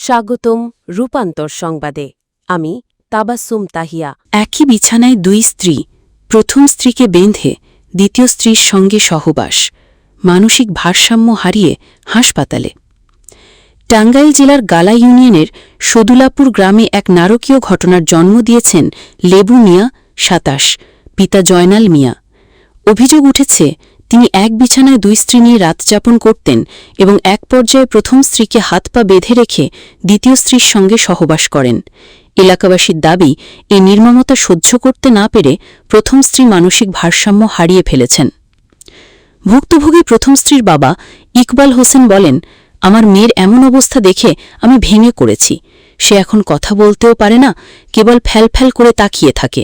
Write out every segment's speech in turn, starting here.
স্বাগতম রূপান্তর সংবাদে। আমি তাবাসুম তাহিয়া। একই বিছানায় দুই স্ত্রী, প্রথম স্ত্রীকে বেঁধে দ্বিতীয় স্ত্রীর সঙ্গে সহবাস, মানসিক ভারসাম্য হারিয়ে হাসপাতালে। টাঙ্গাইল জেলার গালা ইউনিয়নের সদুলাপুর গ্রামে এক নারকীয় ঘটনার জন্ম দিয়েছেন লেবু মিয়া সাতাশ, পিতা জয়নাল মিয়া। অভিযোগ উঠেছে তিনি এক বিছানায় দুই স্ত্রী নিয়ে রাতযাপন করতেন এবং এক পর্যায়ে প্রথম স্ত্রীকে হাত পা বেঁধে রেখে দ্বিতীয় স্ত্রীর সঙ্গে সহবাস করেন। এলাকাবাসীর দাবি, এই নির্মমতা সহ্য করতে না পেরে প্রথম স্ত্রী মানসিক ভারসাম্য হারিয়ে ফেলেছেন। ভুক্তভোগী প্রথম স্ত্রীর বাবা ইকবাল হোসেন বলেন, আমার মেয়ের এমন অবস্থা দেখে আমি ভেঙে করেছি সে এখন কথা বলতেও পারে না, কেবল ফ্যাল ফ্যাল করে তাকিয়ে থাকে।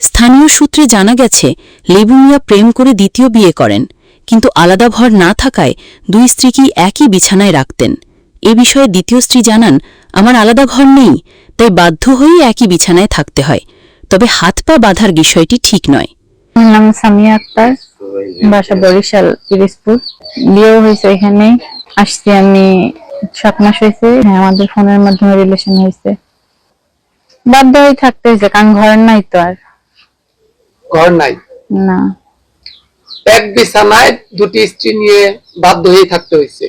স্থানীয় সূত্রে জানা গেছে, লেবু মিয়া প্রেম করে দ্বিতীয় বিয়ে করেন, কিন্তু আলাদা ঘর না থাকায় দুই স্ত্রীকেই একই বিছানায় রাখতেন। এ বিষয়ে দ্বিতীয় স্ত্রী জানান, আমার আলাদা ঘর নেই, তাই বাধ্য হয়েই একই বিছানায় থাকতে হয়। তবে হাত পা বাঁধার বিষয়টি ঠিক নয়। নাম সামিয়া আক্তার, বাসা বরিশাল পিরিজপুর বিয়েও হয়েছে এখানে আসছি আমি সাত মাস হয়েছে হ্যাঁ আমাদের ফোনের মাধ্যমে রিলেশন হয়েছে। বাধ্য হয়ে থাকতে হয়েছে, কারণ ঘরের নাই তো আর। ঘর নাই। না। এক বিছানায় দুটি স্ত্রী নিয়ে বাধ্য হয়ে থাকতে হয়েছে।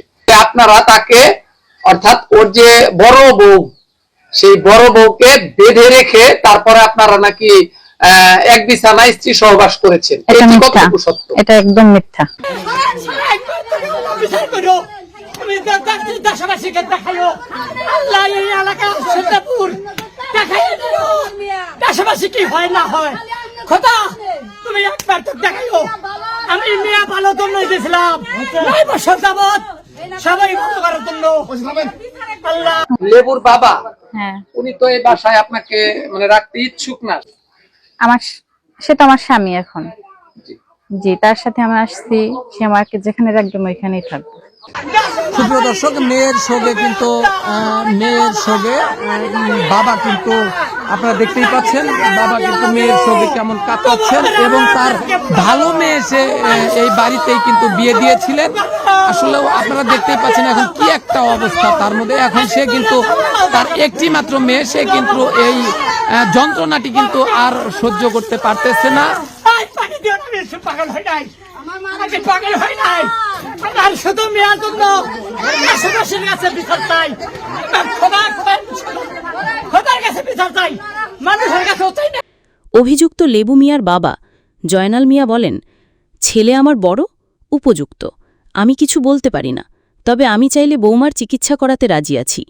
আপনারা তাকে অর্থাৎ ওর যে বড় বউ সেই বড় বউকে বেঁধে রেখে তারপরে আপনারা নাকি এক বিছানায় স্ত্রী সহবাস করেছেন। এটা একদম মিথ্যা। আল্লাহ এই এলাকা দেখাইও দেশবাসী কি হয় না হয়? খোদা তুমি একবার তো দেখাইও। আমি মেয়া ভালো জন্য গেছিলাম নয় বছর যাবৎ সবাই ভালো করার জন্য। আল্লাহ। লেবুর বাবা হ্যাঁ। উনি তো এই বাসায় আপনাকে মানে রাখতে ইচ্ছুক না। আমার সে তো আমার স্বামী এখন। জি। তার সাথে আমি আসছি সে আমাকে যেখানে রাখবে ওইখানেই থাকব। সুপ্রিয় দর্শক, মেয়ের সঙ্গে কিন্তু মেয়ের সঙ্গে বাবা কিন্তু আপনারা দেখতেই পাচ্ছেন, বাবা কিন্তু মেয়ের সঙ্গে কেমন কাঁপাচ্ছেন এবং তার ভালো মেয়ে সে এই বাড়িতেই কিন্তু বিয়ে দিয়েছিলেন। আসলে আপনারা দেখতেই পাচ্ছেন এখন কি একটা অবস্থা তার মধ্যে। এখন সে কিন্তু তার একটি মাত্র মেয়ে, সে কিন্তু এই যন্ত্রণাটি কিন্তু আর সহ্য করতে পারতেছে না। আই পানি দিও তুমি এসব পাগল হয় নাই? আমি পাগল নাই আমার শুধু মেয়ার জন্য দেশবাসীর কাছে বিচার চাই। খোদা খোদা খোদার কাছে বিচার চাই। মানুষের কাছেও চাই না। অভিযুক্ত লেবু মিয়ার বাবা জয়নাল মিয়া বলেন ছেলে আমার বড় উপযুক্ত। আমি কিছু বলতে পারি না তবে আমি চাইলে বৌমার চিকিৎসা করাতে রাজি আছি।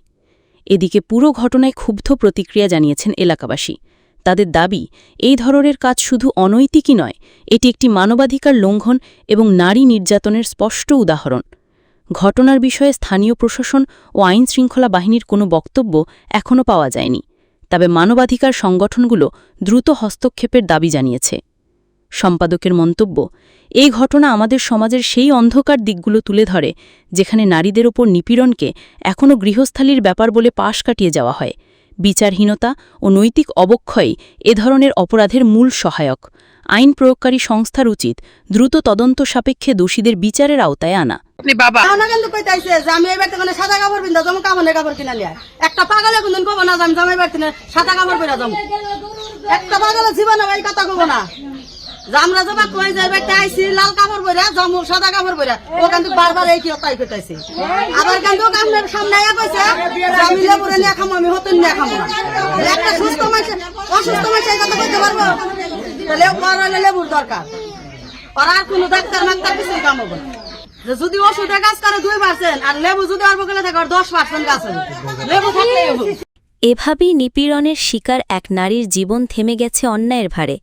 এদিকে পুরো ঘটনায় ক্ষুব্ধ প্রতিক্রিয়া জানিয়েছেন এলাকাবাসী। তাদের দাবি, এই ধরনের কাজ শুধু অনৈতিকই নয়, এটি একটি মানবাধিকার লঙ্ঘন এবং নারী নির্যাতনের স্পষ্ট উদাহরণ। ঘটনার বিষয়ে স্থানীয় প্রশাসন ও আইন শৃঙ্খলা বাহিনীর কোনো বক্তব্য এখনও পাওয়া যায়নি, তবে মানবাধিকার সংগঠনগুলো দ্রুত হস্তক্ষেপের দাবি জানিয়েছে। সম্পাদকের মন্তব্য, এই ঘটনা আমাদের সমাজের সেই অন্ধকার দিকগুলো তুলে ধরে, যেখানে নারীদের ওপর নিপীড়নকে এখনও গৃহস্থালীর ব্যাপার বলে পাশ কাটিয়ে যাওয়া হয়। বিচারহীনতা ও নৈতিক অবক্ষয় এ ধরনের অপরাধের মূল সহায়ক। আইন প্রয়োগকারী সংস্থার উচিত দ্রুত তদন্ত সাপেক্ষে দোষীদের বিচারের আওতায় আনা। বাবা। আমরা কিন্তু আমি সাদা কাপড় পিন্ধা যাব কামনের কাপড় কিনা লিয়া। একটা পাগলে কোনদিন কব না জীবনে কথা কব আমরা যাবা কই যাই বাড়তে আইছি লাল কাপড় পরে জমু সাদা কাপড় পরে। ও কিন্তু বারবার এই কি তাই কইতাইছে আবার কিন্তু কামনের সামনে আয়া কইছে, যে আমি লেবুরে নিয়ে খামো, আমি হতুন নিয়ে খামো না। একটা সুস্থ মানুষ, অসুস্থ মানুষ এই কথা কইতে পারব? তাহলে ওর লেবুর দরকার। আর আর কোনো ডাক্তার মাক্তার কিছুই কাম হবে না যদি ওষুধে গাছ করে দুই পার্সেন্ট, আর লেবু যদি অল্প গেলে থাকে দশ পার্সেন্ট গাছ লেবু থাকলে এভাবেই নিপীড়নের শিকার এক নারীর জীবন থেমে গেছে অন্যায়ের ভারে।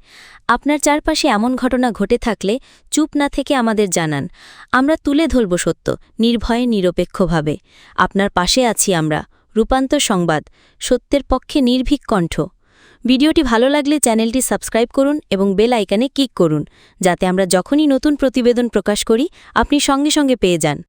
আপনার চারপাশে এমন ঘটনা ঘটে থাকলে চুপ না থেকে আমাদের জানান। আমরা তুলে ধরব সত্য, নির্ভয়ে, নিরপেক্ষভাবে। আপনার পাশে আছি আমরা। রূপান্তর সংবাদ, সত্যের পক্ষে নির্ভীক কণ্ঠ। ভিডিওটি ভালো লাগলে চ্যানেলটি সাবস্ক্রাইব করুন এবং বেল আইকনে ক্লিক করুন, যাতে আমরা যখনই নতুন প্রতিবেদন প্রকাশ করি, আপনি সঙ্গে সঙ্গে পেয়ে যান।